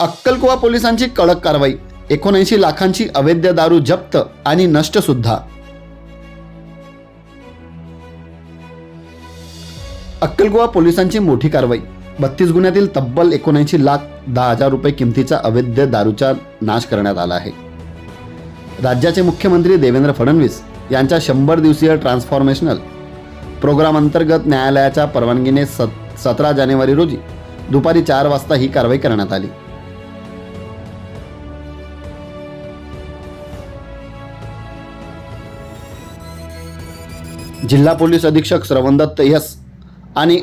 अक्कलकुवा पोलिसांची कडक कारवाई एकोणऐंशी लाखांची अवैध दारू जप्त आणि नष्ट सुद्धा. अक्कलकुवा पोलिसांची मोठी कारवाई बत्तीस गुन्ह्यातील तब्बल एकोणऐंशी लाख दहा हजार रुपये किमतीचा अवैध दारूचा नाश करण्यात आला आहे. राज्याचे मुख्यमंत्री देवेंद्र फडणवीस यांच्या शंभर दिवसीय ट्रान्सफॉर्मेशनल प्रोग्राम अंतर्गत न्यायालयाच्या परवानगीने सत सतरा जानेवारी रोजी दुपारी चार वाजता ही कारवाई करण्यात आली. जिल्हा पोलीस अधीक्षक श्रवणदत्त यस आणि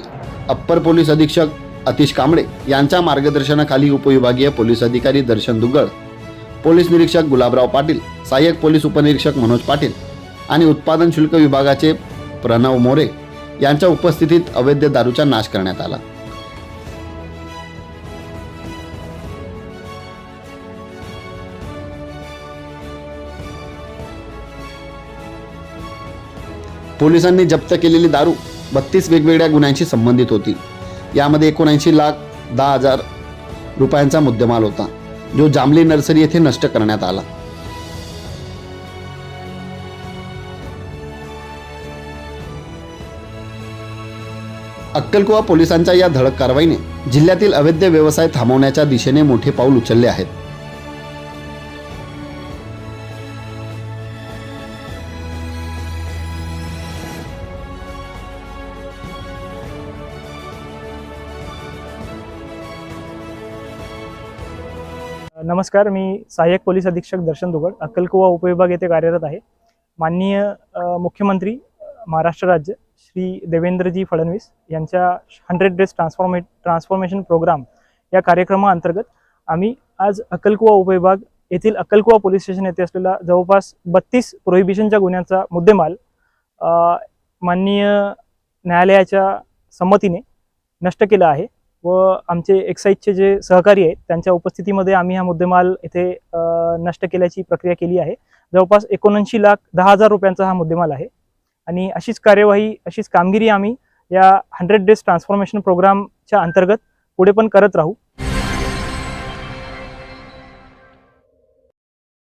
अप्पर पोलीस अधीक्षक अतिश कांबळे यांच्या मार्गदर्शनाखाली उपविभागीय पोलीस अधिकारी दर्शन दुग्गळ पोलीस निरीक्षक गुलाबराव पाटील सहाय्यक पोलीस उपनिरीक्षक मनोज पाटील आणि उत्पादन शुल्क विभागाचे प्रणव मोरे यांच्या उपस्थितीत अवैध दारूचा नाश करण्यात आला. पोलिसांनी जप्त केलेली दारू बत्तीस वेगवेगळ्या गुन्ह्यांशी संबंधित होती. यामध्ये एकोणऐंशी लाख दहा हजार रुपयांचा मुद्देमाल होता जो जांभली नर्सरी येथे नष्ट करण्यात आला. अक्कलकुवा पोलिसांच्या या धडक कारवाईने जिल्ह्यातील अवैध व्यवसाय थांबवण्याच्या दिशेने मोठे पाऊल उचलले आहेत. नमस्कार मी सहाय्यक पोलीस अधीक्षक दर्शन दुगड अक्कलकुवा उपविभाग येथे कार्यरत आहे. माननीय मुख्यमंत्री महाराष्ट्र राज्य श्री देवेंद्रजी फडणवीस यांच्या hundred days transform transformation program या कार्यक्रमाअंतर्गत आम्ही आज अक्कलकुवा उपविभाग येथील अक्कलकुवा पोलीस स्टेशन येथे असलेला जवळपास बत्तीस प्रोहिबिशनच्या गुन्ह्यांचा मुद्देमाल माननीय न्यायालयाच्या संमतीने नष्ट केला आहे. व आमचे एक्साईजचे जे सहकारी आहेत त्यांच्या उपस्थितीमध्ये आम्ही हा मुद्देमाल इथे नष्ट केल्याची प्रक्रिया केली आहे. जवळपास एकोणऐंशी लाख दहा हजार रुपयांचा हा मुद्देमाल आहे. आणि अशीच कार्यवाही अशीच कामगिरी आम्ही या हंड्रेड डेज ट्रान्सफॉर्मेशन प्रोग्रामच्या अंतर्गत पुढे पण करत राहू.